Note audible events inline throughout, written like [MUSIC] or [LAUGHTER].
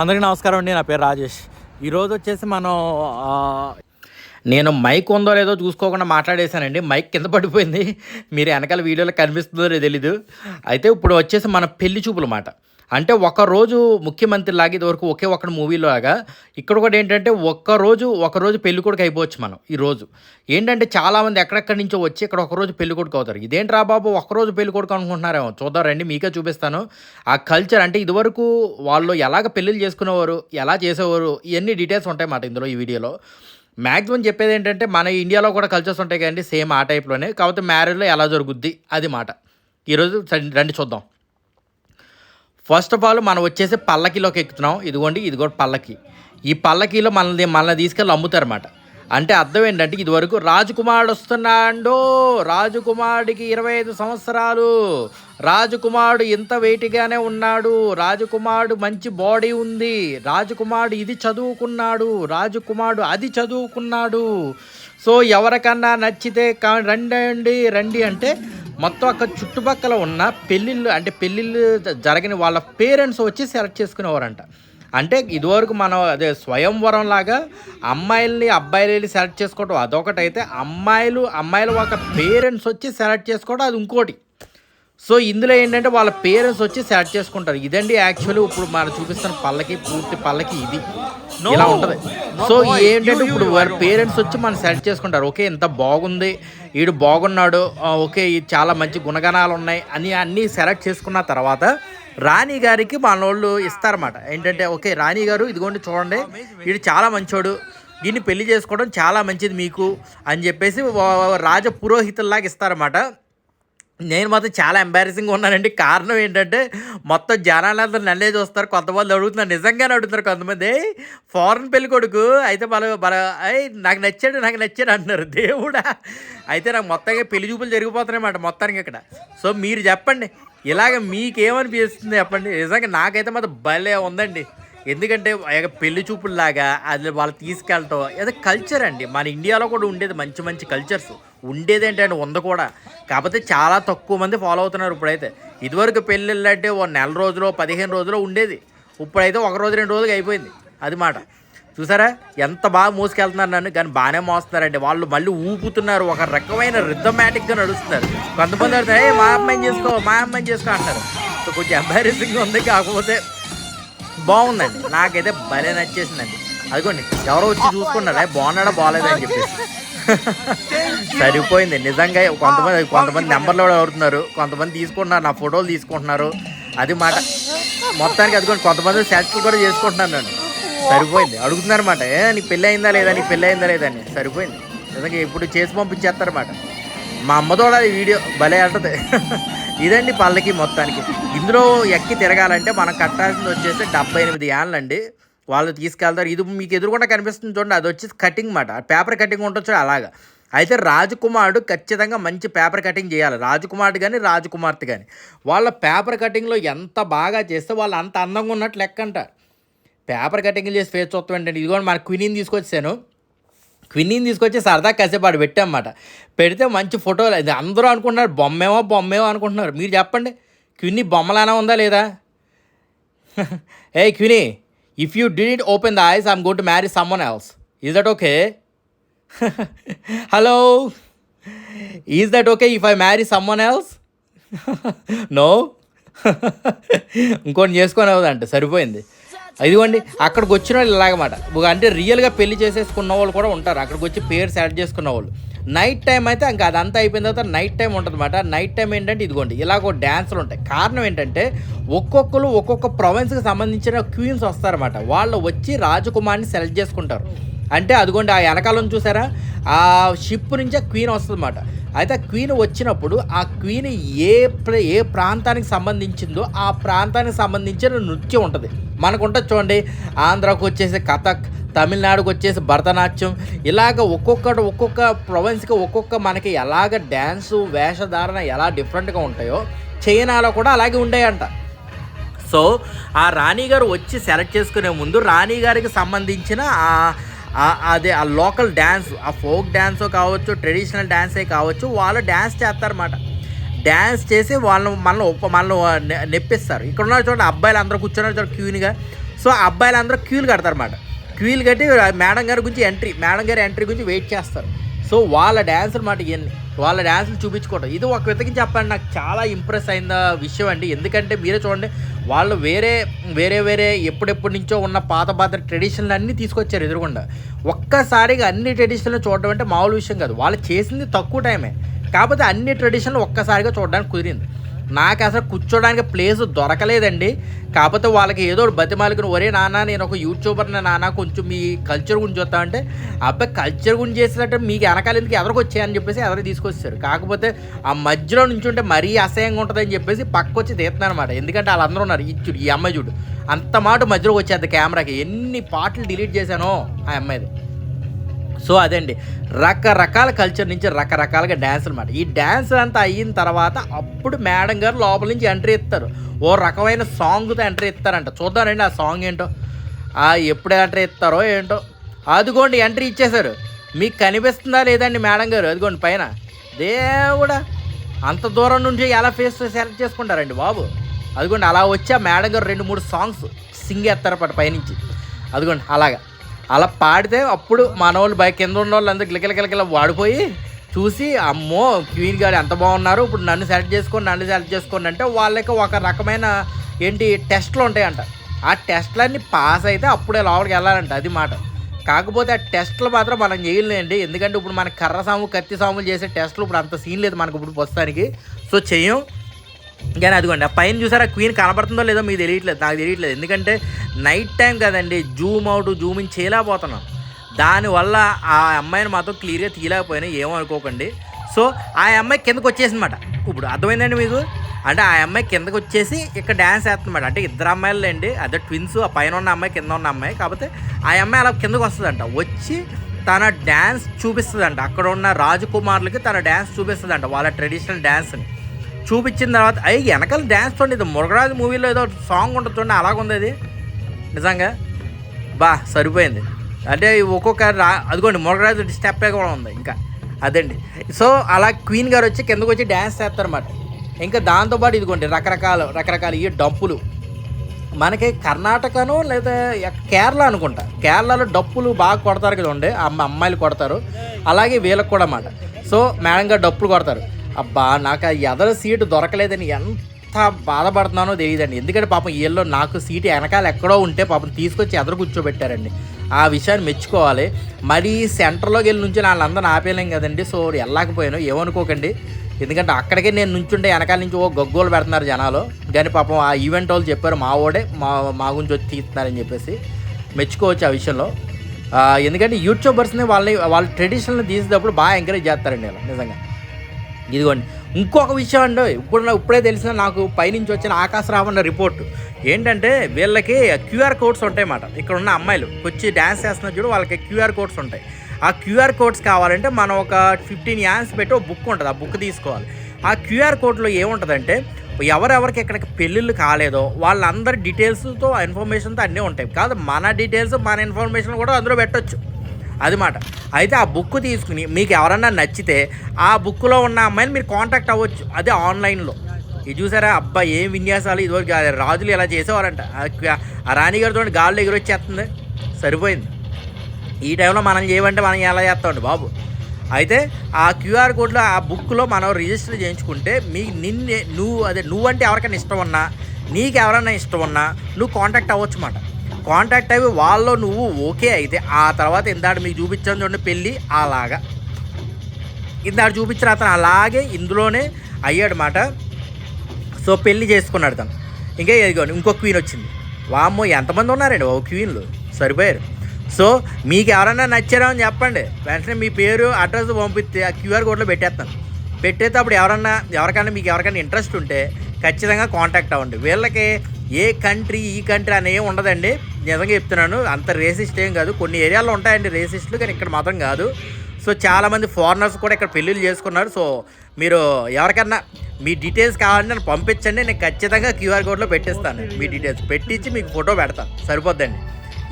అందరికీ నమస్కారం అండి నా పేరు రాజేష్. ఈరోజు వచ్చేసి మనం నేను మైక్ ఉందో లేదో చూసుకోకుండా మాట్లాడేశానండి. మైక్ కింద పడిపోయింది. మీరు వెనకాల వీడియోలో కనిపిస్తుందో లేదో తెలీదు. అయితే ఇప్పుడు వచ్చేసి మన పెళ్ళి చూపుల మాట అంటే ఒకరోజు ముఖ్యమంత్రి లాగా ఇదివరకు ఒకే ఒక్క మూవీలో లాగా ఇక్కడ కూడా ఏంటంటే ఒక్క రోజు పెళ్ళి కొడుకు అయిపోవచ్చు మనం ఈరోజు ఏంటంటే చాలామంది ఎక్కడెక్కడి నుంచో వచ్చి ఇక్కడ ఒకరోజు పెళ్ళి కొడుకు అవుతారు. ఇదేంట్రా బాబు ఒకరోజు పెళ్ళి కొడుకు అనుకుంటున్నారేమో. చూద్దారండి మీకే చూపిస్తాను. ఆ కల్చర్ అంటే ఇదివరకు వాళ్ళు ఎలాగ పెళ్ళిళ్ళు చేసుకునేవారు ఎలా చేసేవారు ఇవన్నీ డీటెయిల్స్ ఉంటాయి మాట ఇందులో ఈ వీడియోలో. మ్యాక్సిమం చెప్పేది ఏంటంటే మన ఇండియాలో కూడా కల్చర్స్ ఉంటాయి కదండి సేమ్ ఆ టైప్లోనే కాకపోతే మ్యారేజ్లో ఎలా జరుగుద్ది అది మాట. ఈరోజు రండి చూద్దాం. ఫస్ట్ ఆఫ్ ఆల్ మనం వచ్చేసి పల్లకిలోకి ఎక్కుతున్నాం. ఇదిగోండి ఇది కూడా పల్లకి ఈ పల్లకీలో మనల్ని మనల్ని తీసుకెళ్ళి అమ్ముతారన్నమాట. అంటే అర్థం ఏంటంటే ఇదివరకు రాజకుమారుడు వస్తున్నాడు రాజకుమారుడికి ఇరవై ఐదు సంవత్సరాలు. రాజకుమారుడు ఇంత వెయిట్గానే ఉన్నాడు. రాజకుమారుడు మంచి బాడీ ఉంది. రాజకుమారుడు ఇది చదువుకున్నాడు. రాజకుమారుడు అది చదువుకున్నాడు. సో ఎవరికన్నా నచ్చితే కా- రండి రండి అంటే మొత్తం అక్కడ చుట్టుపక్కల ఉన్న పెళ్ళిళ్ళు అంటే పెళ్ళిళ్ళు జ- జరగని వాళ్ళ పేరెంట్స్ వచ్చి సెలెక్ట్ చేసుకునేవారంట. అంటే ఇదివరకు మనం అదే స్వయంవరం లాగా అమ్మాయిల్ని అబ్బాయిలని సెలెక్ట్ చేసుకోవడం అదొకటైతే అమ్మాయిలు అమ్మాయిల ఒక పేరెంట్స్ వచ్చి సెలెక్ట్ చేసుకోవడం అది ఇంకోటి. సో ఇందులో ఏంటంటే వాళ్ళ పేరెంట్స్ వచ్చి సెలెక్ట్ చేసుకుంటారు. ఇదండి యాక్చువల్లీ ఇప్పుడు మనం చూపిస్తున్న పల్లకి పూర్తి పల్లకి ఇది. ఇలా ఉంటుంది. సో ఏంటంటే ఇప్పుడు వారి పేరెంట్స్ వచ్చి మనం సెలెక్ట్ చేసుకుంటారు. ఓకే ఇంత బాగుంది. వీడు బాగున్నాడు. ఓకే ఇది చాలా మంచి గుణగణాలు ఉన్నాయి. అని అన్నీ సెలెక్ట్ చేసుకున్న తర్వాత రాణి గారికి మన వాళ్ళు ఇస్తారన్నమాట. ఏంటంటే ఓకే రాణి గారు ఇదిగోండి చూడండి. వీడు చాలా మంచోడు. దీన్ని పెళ్ళి చేసుకోవడం చాలా మంచిది మీకు. అని చెప్పేసి రాజ పురోహితుల్లాగా ఇస్తారన్నమాట. నేను మాత్రం చాలా ఎంబారసింగ్ ఉన్నానండి. కారణం ఏంటంటే మొత్తం జనాలందరూ నన్నే చూస్తారు? కొంతమంది అడుగుతున్నారు. నిజంగానే అడుగుతారు కొంతమంది. ఫారెన్ పెళ్ళి కొడుకు. అయితే బల బల నాకు నచ్చాడు నాకు నచ్చాడు అంటున్నారు. దేవుడా. అయితే నాకు మొత్తంగా పెళ్ళి చూపులు జరిగిపోతున్నాయన్నమాట మొత్తానికి ఇక్కడ. సో మీరు చెప్పండి. ఇలాగ మీకేమనిపిస్తుంది చెప్పండి? నిజంగా నాకైతే మాత్రం భలే ఉందండి. ఎందుకంటే పెళ్ళి చూపుల్లాగా అది వాళ్ళు తీసుకెళ్ళటం ఏదో కల్చర్ అండి. మన ఇండియాలో కూడా ఉండేది మంచి మంచి కల్చర్స్ ఉండేది ఏంటంటే ఉంది కూడా. కాకపోతే చాలా తక్కువ మంది ఫాలో అవుతున్నారు ఇప్పుడైతే. ఇదివరకు పెళ్ళిళ్ళు అంటే ఓ నెల రోజులో పదిహేను రోజులో ఉండేది. ఇప్పుడైతే ఒక రోజు రెండు రోజులకి అయిపోయింది. అది మాట. చూసారా? ఎంత బాగా మోసుకెళ్తున్నారు నన్ను. కానీ బాగానే మోస్తున్నారండి. వాళ్ళు మళ్ళీ ఊపుతున్నారు. ఒక రకమైన రిథమాటిక్గా నడుస్తున్నారు. కొంతమంది అడుగుతారు ఏ మా అమ్మాయిని చేసుకో మా అమ్మాయిని చేసుకో అంటారు. కొంచెం ఎంబారెసింగ్ ఉంది. కాకపోతే బాగుందండి. నాకైతే భలే నచ్చేసిందండి. అదిగోండి ఎవరో వచ్చి చూసుకున్నారా? బాగున్నాడా? బాగాలేదా అని చెప్పేసి. సరిపోయింది. నిజంగా కొంతమంది కొంతమంది నెంబర్లు కూడా ఎవరుతున్నారు కొంతమంది తీసుకుంటున్నారు. నా ఫోటోలు తీసుకుంటున్నారు. అది మాట మొత్తానికి అదిగోండి కొంతమంది సెల్ఫీలు కూడా చేసుకుంటున్నారు నన్ను సరిపోయింది. అడుగుతున్నారు అనమాట ఏ నీకు పెళ్ళి అయిందా లేదా? నీకు పెళ్ళి అయిందా లేదా అని. సరిపోయింది. నిజంగా ఇప్పుడు చేసి పంపించేస్తారన్నమాట మా అమ్మతో ఈ వీడియో భలే అంటది. [LAUGHS] ఇదండి పల్లకి మొత్తానికి. ఇందులో ఎక్కి తిరగాలంటే మనం కట్టాల్సింది వచ్చేసి డెబ్బై ఎనిమిది ఏళ్ళండి. వాళ్ళు తీసుకెళ్తారు. ఇది మీకు ఎదురుకుండా కనిపిస్తుంది చూడండి. అది వచ్చేసి కటింగ్ మాట. పేపర్ కటింగ్ ఉంటుంది అలాగా. అయితే రాజకుమారుడు ఖచ్చితంగా మంచి పేపర్ కటింగ్ చేయాలి. రాజకుమారుడు కానీ రాజకుమార్తె కానీ వాళ్ళ పేపర్ కటింగ్లో ఎంత బాగా చేస్తే వాళ్ళు అంత అందంగా ఉన్నట్లు లెక్క అంట పేపర్ కటింగ్ చేసి ఫేస్ చూస్తాం ఏంటంటే ఇదిగోండి మన క్వినీని తీసుకొచ్చాను క్విన్నీని తీసుకొచ్చి సరదా కాసేపు పెట్టామన్నమాట. పెడితే మంచి ఫోటోలు ఇది అందరూ అనుకుంటున్నారు బొమ్మేమో బొమ్మేమో అనుకుంటున్నారు. మీరు చెప్పండి క్విన్నీ బొమ్మలానా ఉందా లేదా? Hey Queenie if you did open the eyes I'm got to marry someone else is that okay hello is that okay if I marry someone else no ఇంకోటి చేసుకొని అవుదంట సరిపోయింది. ఇదిగోండి అక్కడికి వచ్చిన వాళ్ళు ఇలాగమాట అంటే రియల్గా పెళ్ళి చేసేసుకున్న వాళ్ళు కూడా ఉంటారు అక్కడికి వచ్చి పేరు సెలెక్ట్ చేసుకున్న వాళ్ళు. నైట్ టైం అయితే ఇంకా అదంతా అయిపోయిన తర్వాత నైట్ టైం ఉంటుంది అనమాట నైట్ టైం ఏంటంటే ఇదిగోండి ఇలాగ డ్యాన్సులు ఉంటాయి. కారణం ఏంటంటే ఒక్కొక్కరు ఒక్కొక్క ప్రొవిన్స్కి సంబంధించిన క్వీన్స్ వస్తారన్నమాట. వాళ్ళు వచ్చి రాజకుమారిని సెలెక్ట్ చేసుకుంటారు. అంటే అదిగోండి ఆ వెనకాలను చూసారా? ఆ షిప్ నుంచి ఆ క్వీన్ వస్తుందన్నమాట. అయితే ఆ క్వీన్ వచ్చినప్పుడు ఆ క్వీన్ ఏ ప్ర ఏ ప్రాంతానికి సంబంధించిందో ఆ ప్రాంతానికి సంబంధించిన నృత్యం ఉంటుంది. మనకుంటుంది చూడండి ఆంధ్రాకు వచ్చేసి కథక్ తమిళనాడుకు వచ్చేసి భరతనాట్యం. ఇలాగ ఒక్కొక్కటి ఒక్కొక్క ప్రొవిన్స్కి ఒక్కొక్క మనకి ఎలాగ డ్యాన్సు వేషధారణ ఎలా డిఫరెంట్గా ఉంటాయో చైనాలో కూడా అలాగే ఉండేయంట. సో ఆ రాణి గారు వచ్చి సెలెక్ట్ చేసుకునే ముందు రాణి గారికి సంబంధించిన ఆ- అదే ఆ లోకల్ డ్యాన్స్ ఆ ఫోక్ డ్యాన్స్ కావచ్చు ట్రెడిషనల్ డ్యాన్సే కావచ్చు వాళ్ళు డ్యాన్స్ చేస్తారన్నమాట. డ్యాన్స్ చేసి వాళ్ళు మనల్ని ఒప్ప మనల్ని నెప్పిస్తారు ఇక్కడ ఉన్న చూడండి అబ్బాయిలు అందరూ కూర్చున్నారు చూడండి క్యూన్గా సో అబ్బాయిలు అందరూ క్యూలు కడతారన్నమాట. క్యూలు కట్టి మేడం గారి గురించి ఎంట్రీ మేడం గారి ఎంట్రీ గురించి వెయిట్ చేస్తారు. సో వాళ్ళ డ్యాన్సులు మాట ఇవన్నీ వాళ్ళ డ్యాన్సులు చూపించుకోవటం. ఇది ఒక విధంగా చెప్పండి నాకు చాలా ఇంప్రెస్ అయిన విషయం అండి. ఎందుకంటే మీరే చూడండి వాళ్ళు వేరే వేరే వేరే ఎప్పుడెప్పటి నుంచో ఉన్న పాత పాత ట్రెడిషన్లు అన్నీ తీసుకొచ్చారు ఎదురుగుండా. ఒక్కసారిగా అన్ని ట్రెడిషన్లు చూడడం అంటే మామూలు విషయం కాదు. వాళ్ళు చేసింది తక్కువ టైమే కాకపోతే అన్ని ట్రెడిషన్లు ఒక్కసారిగా చూడడానికి కుదిరింది. నాకు అసలు కూర్చోడానికి ప్లేస్ దొరకలేదండి. కాకపోతే వాళ్ళకి ఏదో ఒకటి బతిమాలికను ఒరే నాన్న నేను ఒక యూట్యూబర్ని నాన్న కొంచెం మీ కల్చర్ గురించి చూస్తా అంటే అబ్బాయి కల్చర్ గురించి చేసినట్టు మీకు వెనకాల ఎందుకు ఎదరకొచ్చాయని చెప్పేసి ఎదరికి తీసుకొచ్చారు కాకపోతే ఆ మధ్యలో నుంచి ఉంటే మరీ అసహ్యంగా ఉంటుందని చెప్పేసి పక్క వచ్చి తీస్తున్నాను అనమాట ఎందుకంటే వాళ్ళందరూ ఉన్నారు. ఈ చూడు ఈ అమ్మాయి చూడు అంత మాట మధ్యలోకి వచ్చేది కెమెరాకి. ఎన్ని పాటలు డిలీట్ చేశానో ఆ అమ్మాయిది. సో అదండి. రకరకాల కల్చర్ నుంచి రకరకాలుగా డ్యాన్స్ అనమాట ఈ డ్యాన్స్ అంతా అయిన తర్వాత అప్పుడు మేడం గారు లోపల నుంచి ఎంట్రీ ఇస్తారు. ఓ రకమైన సాంగ్తో ఎంట్రీ ఇస్తారంట. చూద్దానండి ఆ సాంగ్ ఏంటో. ఆ ఎప్పుడు ఎంట్రీ ఇస్తారో ఏంటో. అదిగోండి ఎంట్రీ ఇచ్చేశారు. మీకు కనిపిస్తుందా లేదండి మేడం గారు? అదిగోండి పైన. దేవుడా! అంత దూరం నుంచి ఎలా ఫేస్ సెలెక్ట్ చేసుకుంటారండి బాబు? అదిగోండి అలా వచ్చి ఆ మేడం గారు రెండు మూడు సాంగ్స్ సింగ్ ఎత్తారన్నమాట పైనుంచి. అదిగోండి అలాగా. అలా పాడితే అప్పుడు మన బైక్ బయట కింద ఉన్న వాళ్ళు అందరూ గిలకిల వాడిపోయి చూసి అమ్మో క్వీన్ గారు ఎంత బాగున్నారు ఇప్పుడు నన్ను సెలెక్ట్ చేసుకోండి నన్ను సెలెక్ట్ చేసుకోండి అంటే వాళ్ళకి ఒక రకమైన ఏంటి టెస్ట్లు ఉంటాయంట. ఆ టెస్ట్లన్నీ పాస్ అయితే అప్పుడే లోపలికి వెళ్ళాలంట అది మాట. కాకపోతే ఆ టెస్ట్లు మాత్రం మనం చేయలేండి. ఎందుకంటే ఇప్పుడు మన కర్ర సాము కత్తి సాములు చేసే టెస్ట్లు ఇప్పుడు అంత సీన్ లేదు మనకు ఇప్పుడు ప్రస్తుతానికి. సో చెయ్యం కానీ అదిగోండి ఆ పైన చూసారా క్వీన్ కనబడుతుందో లేదో మీకు తెలియట్లేదు నాకు తెలియట్లేదు. ఎందుకంటే నైట్ టైం కదండి జూమ్ అవుట్ జూమ్ ఇన్ చేయలేకపోతున్నాం. దానివల్ల ఆ అమ్మాయిని మాత్రం క్లియర్గా తీయలేకపోయినా ఏమనుకోకండి సో ఆ అమ్మాయి కిందకు వచ్చేసిందన్నమాట. ఇప్పుడు అర్థమైందండి మీకు? అంటే ఆ అమ్మాయి కిందకు వచ్చేసి ఇక్కడ డ్యాన్స్ వేస్తుందన్నమాట అంటే ఇద్దరు అమ్మాయిలు అండి అదే ట్విన్స్ ఆ పైన ఉన్న అమ్మాయి కింద ఉన్న అమ్మాయి. కాకపోతే ఆ అమ్మాయి అలా కిందకు వస్తుందంట. వచ్చి తన డ్యాన్స్ చూపిస్తుందంట. అక్కడ ఉన్న రాజకుమారులకి తన డ్యాన్స్ చూపిస్తుందంట. వాళ్ళ ట్రెడిషనల్ డ్యాన్స్ని చూపించిన తర్వాత అయ్యి వెనకాల డ్యాన్స్ చూడండి ఇది మురగరాజు మూవీలో ఏదో సాంగ్ ఉంటుంది చూడండి అలాగుంది అది. నిజంగా? బా సరిపోయింది. అంటే ఒక్కొక్క రా అదిగోండి మురగరాజు స్టెప్పే కూడా ఉంది ఇంకా. అదండి. సో అలా క్వీన్ గారు వచ్చి కిందకు వచ్చి డ్యాన్స్ చేస్తారన్నమాట. ఇంకా దాంతోపాటు ఇదిగోండి రకరకాల రకరకాల ఈ డప్పులు. మనకి కర్ణాటకను లేదా కేరళ అనుకుంటా. కేరళలో డప్పులు బాగా కొడతారు కదా ఉండే అమ్మ అమ్మాయిలు కొడతారు. అలాగే వీళ్ళకి కూడా అన్నమాట. సో మేడం గారు డప్పులు కొడతారు. అబ్బా నాకు ఆ ఎదర సీటు దొరకలేదని ఎంత బాధపడుతున్నానో తెలియదండి. ఎందుకంటే పాపం వీళ్ళు నాకు సీటు వెనకాల ఎక్కడో ఉంటే పాపం తీసుకొచ్చి ఎదరు కూర్చోబెట్టారండి. ఆ విషయాన్ని మెచ్చుకోవాలి. మరి సెంటర్లోకి వెళ్ళి నుంచి వాళ్ళందరూ ఆపేయలేం కదండి. సో వెళ్ళకపోయాను ఏమనుకోకండి. ఎందుకంటే అక్కడికే నేను నుంచుంటే వెనకాల నుంచి ఓ గగ్గోలు పెడుతున్నారు జనాలు. కానీ పాపం ఆ ఈవెంట్ వాళ్ళు చెప్పారు మా ఓడే మా మా గురించి వచ్చి తీస్తున్నారని చెప్పేసి మెచ్చుకోవచ్చు ఆ విషయంలో. ఎందుకంటే యూట్యూబర్స్ని వాళ్ళని వాళ్ళ ట్రెడిషనల్ని తీసేటప్పుడు బాగా ఎంకరేజ్ చేస్తారండి వీళ్ళు నిజంగా. ఇదిగోండి. ఇంకొక విషయం అండి ఇప్పుడు ఇప్పుడే తెలిసిన నాకు పైనుంచి వచ్చిన ఆకాశ రావణ రిపోర్ట్. ఏంటంటే వీళ్ళకి క్యూఆర్ కోడ్స్ ఉంటాయి అన్నమాట ఇక్కడ ఉన్న అమ్మాయిలు వచ్చి డ్యాన్స్ చేస్తున్న చూడు వాళ్ళకి క్యూఆర్ కోడ్స్ ఉంటాయి. ఆ క్యూఆర్ కోడ్స్ కావాలంటే మనం ఒక ఫిఫ్టీన్ యాన్స్ పెట్టి ఒక బుక్ ఉంటుంది ఆ బుక్ తీసుకోవాలి. ఆ క్యూఆర్ కోడ్లో ఏముంటుందంటే ఎవరెవరికి ఎక్కడికి పెళ్ళిళ్ళు కాలేదో వాళ్ళందరి డీటెయిల్స్తో ఇన్ఫర్మేషన్తో అన్నీ ఉంటాయి. కాదు మన డీటెయిల్స్ మన ఇన్ఫర్మేషన్ కూడా అందులో పెట్టొచ్చు. అది మాట. అయితే ఆ బుక్ తీసుకుని మీకు ఎవరన్నా నచ్చితే ఆ బుక్లో ఉన్న అమ్మాయిని మీరు కాంటాక్ట్ అవ్వచ్చు. అదే ఆన్లైన్లో ఇది చూసారా? అబ్బా ఏం విన్యాసాలు. ఇదివరకు రాజులు ఇలా చేసేవారంట. ఆ- రాణిగారితో గాల్లో ఎగిరొచ్చేస్తుంది. సరిపోయింది. ఈ టైంలో మనం చేయమంటే మనం ఎలా చేస్తామండి బాబు? అయితే ఆ క్యూఆర్ కోడ్లో ఆ బుక్లో మనం రిజిస్టర్ చేయించుకుంటే మీ నిన్నే నువ్వు అదే నువ్వంటే ఎవరికైనా ఇష్టం ఉన్నా నీకు ఎవరైనా ఇష్టం ఉన్నా నువ్వు కాంటాక్ట్ అవ్వచ్చు అన్నమాట కాంటాక్ట్ అయ్యి వాళ్ళలో నువ్వు ఓకే అయితే ఆ తర్వాత ఇందాడు మీకు చూపించాను చూడండి పెళ్ళి అలాగా. ఇందాడు చూపించిన అతను అలాగే ఇందులోనే అయ్యాడనమాట సో పెళ్ళి చేసుకున్నాడు తను. ఇంకా ఇదిగోండి ఇంకో క్వీన్ వచ్చింది. వామ్మో ఎంతమంది ఉన్నారండి ఓ క్వీన్లు? సరిపోయారు. సో మీకు ఎవరైనా నచ్చారో అని చెప్పండి. వెంటనే మీ పేరు అడ్రస్ పంపిస్తే ఆ క్యూఆర్ కోడ్లో పెట్టేస్తాను. పెట్టేటప్పుడు అప్పుడు ఎవరన్నా ఎవరికైనా మీకు ఎవరికైనా ఇంట్రెస్ట్ ఉంటే ఖచ్చితంగా కాంటాక్ట్ అవ్వండి. వీళ్ళకి ఏ కంట్రీ ఈ కంట్రీ అనేవి ఉండదండి. నిజంగా చెప్తున్నాను అంత రేసిస్ట్ ఏం కాదు. కొన్ని ఏరియాలో ఉంటాయండి రేసిస్టులు కానీ ఇక్కడ మాత్రం కాదు. సో చాలామంది ఫారినర్స్ కూడా ఇక్కడ పెళ్ళిళ్ళు చేసుకున్నారు. సో మీరు ఎవరికన్నా మీ డీటెయిల్స్ కావాలంటే నన్ను పంపించండి. నేను ఖచ్చితంగా క్యూఆర్ కోడ్లో పెట్టిస్తాను. మీ డీటెయిల్స్ పెట్టించి మీకు ఫోటో పెడతాను సరిపోద్దండి.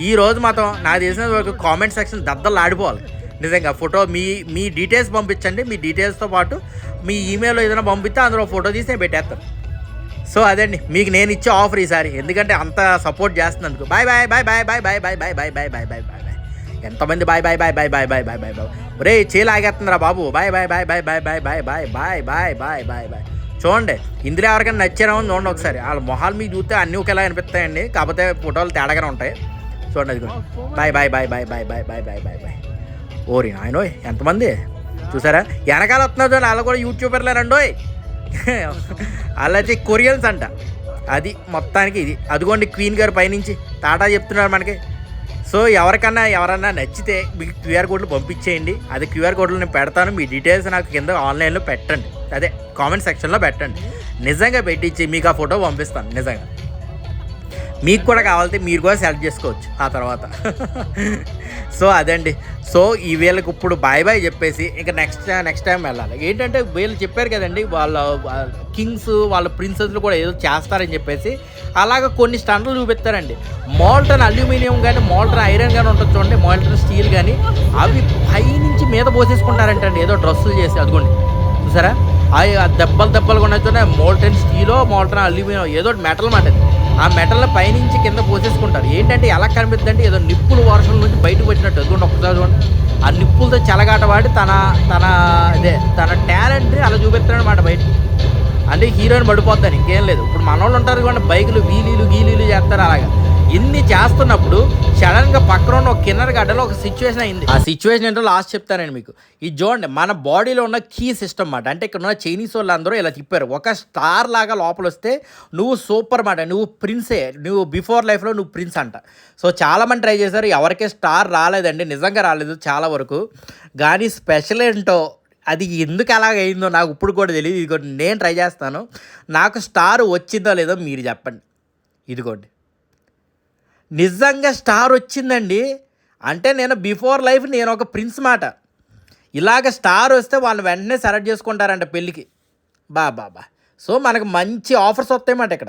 ఈ రోజు మాత్రం నాకు తెలిసిన వరకు కామెంట్ సెక్షన్ దద్దలు ఆడిపోవాలి. నిజంగా ఫోటో మీ మీ డీటెయిల్స్ పంపించండి. మీ డీటెయిల్స్తో పాటు మీ ఈమెయిల్ ఏదైనా పంపిస్తే అందులో ఫోటో తీసి నేను పెట్టేస్తాను. సో అదండి మీకు నేను ఇచ్చే ఆఫర్ ఈసారి ఎందుకంటే అంత సపోర్ట్ చేస్తున్నందుకు bye bye bye bye bye bye bye bye bye bye bye bye bye bye ఎంతమంది bye bye bye bye bye bye bye bye bye ఒరే చీల ఆగేస్తుందిరా బాబు bye bye bye bye bye bye bye bye bye bye bye bye bye చూడండి ఇందులో ఎవరికైనా నచ్చారో అని చూడండి ఒకసారి వాళ్ళ మొహాలు మీకు చూస్తే అన్నీ ఒకేలా అనిపిస్తాయండి కాకపోతే ఫోటోలు తేడాగానే ఉంటాయి చూడండి అది bye bye bye bye bye bye bye bye bye bye ఓరి నాయనోయ్ ఎంతమంది చూసారా వెనకాల వస్తున్నారు చూడండి వాళ్ళు కూడా యూట్యూబర్లేరండోయ్ [LAUGHS] అలాగే కొరియన్స్ అంట. అది మొత్తానికి ఇది. అదిగోండి క్వీన్ గారు పైనుంచి టాటా చెప్తున్నారు మనకి. సో ఎవరికన్నా ఎవరన్నా నచ్చితే మీకు క్యూఆర్ కోడ్లు పంపించేయండి. అది క్యూఆర్ కోడ్లు నేను పెడతాను. మీ డీటెయిల్స్ నాకు కింద ఆన్లైన్లో పెట్టండి. అదే కామెంట్ సెక్షన్లో పెట్టండి. నిజంగా పెట్టించి మీకు ఆ ఫోటో పంపిస్తాను. నిజంగా. మీకు కూడా కావాలంటే మీరు కూడా సెలెక్ట్ చేసుకోవచ్చు ఆ తర్వాత. [LAUGHS] సో అదండి. సో ఈ వీళ్ళకి ఇప్పుడు బాయ్ బాయ్ చెప్పేసి ఇంకా నెక్స్ట్ నెక్స్ట్ టైం వెళ్ళాలి. ఏంటంటే వీళ్ళు చెప్పారు కదండి వాళ్ళ కింగ్స్ వాళ్ళ ప్రిన్సెస్లు కూడా ఏదో చేస్తారని చెప్పేసి అలాగ కొన్ని స్టంట్లు చూపిస్తారండి. మోల్టన్ అల్యూమినియం కానీ మోల్టన్ ఐరన్ కానీ ఉంటుంది చూడండి మోల్టన్ స్టీల్ కానీ అవి పైనుంచి మీద పోసేసుకుంటారంటండి ఏదో డ్రెస్సులు చేసి. అదిగోండి. చూసారా? అవి దెబ్బలు దెబ్బలు ఉన్నాయి మోల్టన్ స్టీలో మోల్టన్ అల్యూమినియం ఏదో మెటల్ మాట అది. ఆ మెటల్ పైనుంచి కింద పోసేసుకుంటారు. ఏంటంటే ఎలా కనిపిస్తుంది అంటే ఏదో నిప్పులు వర్షం నుంచి బయటకు వచ్చినట్టు. అదిగోండి ఒకసారి చూడండి. ఆ నిప్పులతో చెలగాటవాడి తన తన ఇదే తన టాలెంట్ని అలా చూపిస్తాడు అనమాట బయట అంటే హీరోయిన్ పడిపోతాను ఇంకేం లేదు. ఇప్పుడు మనోళ్ళు ఉంటారు కూడా బైకులు వీలీలు గీలీలు చేస్తారు అలాగా. ఇన్ని చేస్తున్నప్పుడు సడన్గా పక్కన ఉన్న ఒక కిన్నర గడ్డలో ఒక సిచ్యువేషన్ అయింది. ఆ సిచ్యువేషన్ ఏంటో లాస్ట్ చెప్తానండి మీకు. ఇది చూడండి మన బాడీలో ఉన్న కీ సిస్టమ్ మాట. అంటే ఇక్కడ ఉన్న చైనీస్ వాళ్ళు అందరూ ఇలా చెప్పారు ఒక స్టార్ లాగా లోపల వస్తే నువ్వు సూపర్ మాట. నువ్వు ప్రిన్సే నువ్వు బిఫోర్ లైఫ్లో నువ్వు ప్రిన్స్ అంట. సో చాలామంది ట్రై చేశారు. ఎవరికే స్టార్ రాలేదండి. నిజంగా రాలేదు చాలా వరకు. కానీ స్పెషల్ ఏంటో అది ఎందుకు అలాగ అయిందో నాకు ఇప్పుడు కూడా తెలియదు. ఇదిగోండి నేను ట్రై చేస్తాను. నాకు స్టార్ వచ్చిందో లేదో మీరు చెప్పండి. ఇదిగోండి. నిజంగా స్టార్ వచ్చిందండి. అంటే నేను బిఫోర్ లైఫ్ నేను ఒక ప్రిన్స్ మాట. ఇలాగ స్టార్ వస్తే వాళ్ళు వెంటనే సెలెక్ట్ చేసుకుంటారంట పెళ్ళికి. బా బా బా. సో మనకు మంచి ఆఫర్స్ వస్తాయన్నమాట ఇక్కడ.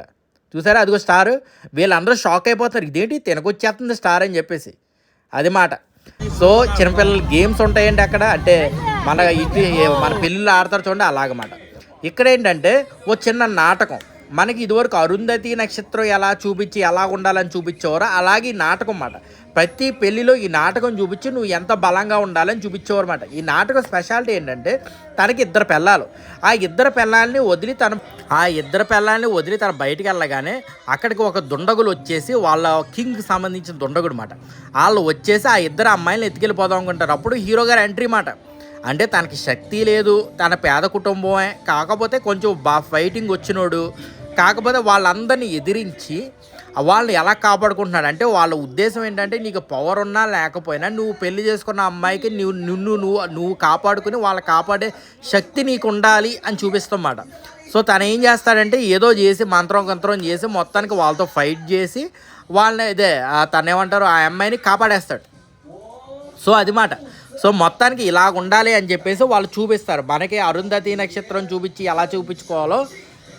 చూసారా అదిగో స్టార్. వీళ్ళందరూ షాక్ అయిపోతారు. ఇదేంటి? తినకొచ్చేస్తుంది స్టార్ అని చెప్పేసి. అది మాట. సో చిన్నపిల్లల గేమ్స్ ఉంటాయండి అక్కడ. అంటే మన ఇటు మన పెళ్ళిళ్ళు ఆడతారు చూడండి అలాగమాట. ఇక్కడ ఏంటంటే ఓ చిన్న నాటకం. మనకి ఇదివరకు అరుంధతి నక్షత్రం ఎలా చూపించి ఎలా ఉండాలని చూపించేవారో అలాగే ఈ నాటకం అన్నమాట ప్రతి పెళ్ళిలో ఈ నాటకం చూపించి నువ్వు ఎంత బలంగా ఉండాలని చూపించేవారు అనమాట ఈ నాటకం స్పెషాలిటీ ఏంటంటే తనకి ఇద్దరు పిల్లలు ఆ ఇద్దరు పిల్లల్ని వదిలి తన ఆ ఇద్దరు పిల్లల్ని వదిలి తన బయటికి వెళ్ళగానే అక్కడికి ఒక దుండగులు వచ్చేసి వాళ్ళ కింగ్కి సంబంధించిన దుండగుడు అనమాట వాళ్ళు వచ్చేసి ఆ ఇద్దరు అమ్మాయిలను ఎత్తుకెళ్ళిపోదాం అనుకుంటారు. అప్పుడు హీరో గారు ఎంట్రీ మాట. అంటే తనకి శక్తి లేదు తన పేద కుటుంబమే. కాకపోతే కొంచెం బా ఫైటింగ్ వచ్చినోడు. కాకపోతే వాళ్ళందరినీ ఎదిరించి వాళ్ళని ఎలా కాపాడుకుంటున్నాడు? అంటే వాళ్ళ ఉద్దేశం ఏంటంటే నీకు పవర్ ఉన్నా లేకపోయినా నువ్వు పెళ్ళి చేసుకున్న అమ్మాయికి నువ్వు నిన్ను నువ్వు నువ్వు కాపాడుకుని వాళ్ళ కాపాడే శక్తి నీకు ఉండాలి అని చూపిస్తామాట సో తను ఏం చేస్తాడంటే ఏదో చేసి మంత్రం గంత్రం చేసి మొత్తానికి వాళ్ళతో ఫైట్ చేసి వాళ్ళని ఇదే తనేమంటారు ఆ అమ్మాయిని కాపాడేస్తాడు. సో అది మాట. సో మొత్తానికి ఇలాగ ఉండాలి అని చెప్పేసి వాళ్ళు చూపిస్తారు. మనకి అరుంధతి నక్షత్రం చూపించి ఎలా చూపించుకోవాలో.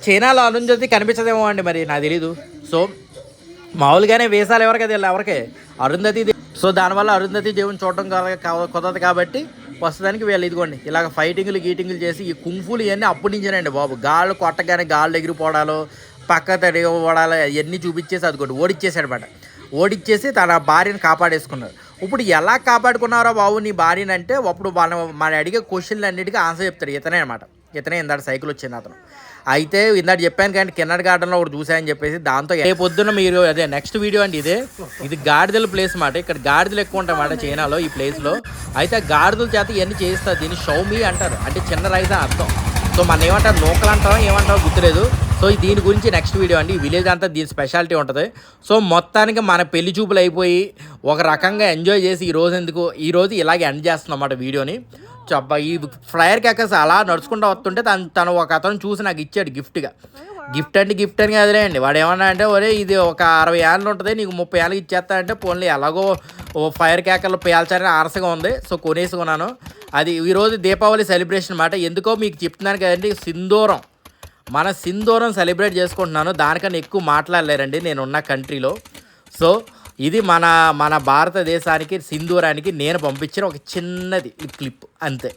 చైనాలో అరుంధతి కనిపించదేమో అండి మరి నాకు తెలీదు. సో మామూలుగానే వేసాలు ఎవరికి అది ఎవరికే? అరుంధతి సో దానివల్ల అరుంధతి దేవుని చూడటం కుదరదు కాబట్టి ప్రస్తుతానికి వీళ్ళు ఇదిగోండి ఇలాగ ఫైటింగ్లు గీటింగ్లు చేసి ఈ కుంఫులు ఇవన్నీ అప్పటి నుంచేనండి బాబు. గాళ్ళు కొట్టగానే గాళ్ళు ఎగిరిపోవడాలు పక్క తడిపోవడాలు ఇవన్నీ చూపించేసి అదిగోండి ఓడిచ్చేసాడు అనమాట ఓడిచ్చేసి తన భార్యను కాపాడేసుకున్నారు ఇప్పుడు ఎలా కాపాడుకున్నారో బాబు నీ భార్యని అంటే అప్పుడు మన మన అడిగే క్వశ్చన్లు అన్నిటికీ ఆన్సర్ చెప్తాడు ఇతనే అనమాట ఇతనే ఇందాడు సైకిల్ వచ్చింది అతను. అయితే ఇందాక చెప్పాను కానీ కిన్నర్ గార్డెన్లో ఒకటి చూసాయని చెప్పేసి దాంతో ఏ పొద్దున్న మీరు అదే నెక్స్ట్ వీడియో అండి ఇదే. ఇది గాడిదల ప్లేస్ మాట ఇక్కడ గాడిదలు ఎక్కువ ఉంటాయి మాట చైనాలో ఈ ప్లేస్లో అయితే గాడిదల చేత ఇవన్నీ చేస్తారు దీన్ని షౌమి అంటారు. అంటే చిన్న రైస్ అర్థం. సో మన ఏమంటారు? నూకలు అంటారో? ఏమంటారో గుర్తులేదు. సో దీని గురించి నెక్స్ట్ వీడియో అండి. ఈ విలేజ్ అంతా దీని స్పెషాలిటీ ఉంటుంది. సో మొత్తానికి మన పెళ్ళి చూపులు అయిపోయి ఒక రకంగా ఎంజాయ్ చేసి ఈ రోజు ఎందుకు ఈ రోజు ఇలాగే ఎండ్ చేస్తున్నాం అన్నమాట వీడియోని చబ్బా ఈ ఫ్లయర్ క్యాకర్స్ అలా నడుచుకుంటూ వస్తుంటే తను తను ఒక అతను చూసి నాకు ఇచ్చాడు గిఫ్ట్గా గిఫ్ట్ అంటే గిఫ్ట్ అని కదిలేయండి వాడు ఏమన్నా అంటే ఒరే ఇది ఒక అరవై ఏళ్ళు ఉంటుంది నీకు ముప్పై ఏళ్ళకి ఇచ్చేస్తా అంటే పోన్లీ ఎలాగో ఓ ఫైర్ క్యాకర్లు పేల్చాలని ఆరసగా ఉంది. సో కొనేసుకున్నాను అది ఈరోజు దీపావళి సెలబ్రేషన్ అనమాట ఎందుకో మీకు చెప్తున్నాను కదండి సింధూరం. మన సింధూరం సెలబ్రేట్ చేసుకుంటున్నాను. దానికన్నా ఎక్కువ మాట్లాడలేరండి నేను ఉన్న కంట్రీలో. సో ఇది మన మన భారతదేశానికి సింధూరానికి నేను పంపించిన ఒక చిన్నది క్లిప్ అంతే.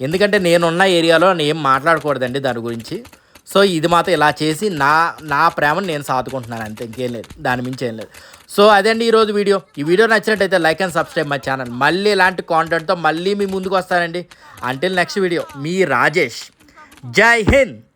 ఎందుకంటే నేనున్న ఏరియాలో నేను ఏం మాట్లాడకూడదండి దాని గురించి. సో ఇది మాత్రం ఇలా చేసి నా నా ప్రేమను నేను సాదుకుంటున్నాను అంతే ఇంకేం లేదు. దాని మించి ఏం లేదు. సో అదండి ఈరోజు వీడియో. ఈ వీడియో నచ్చినట్టయితే like and subscribe my channel. మళ్ళీ ఇలాంటి కాంటెంట్తో మళ్ళీ మీ ముందుకు వస్తానండి. అంటిల్ నెక్స్ట్ వీడియో మీ రాజేష్. జై హింద్!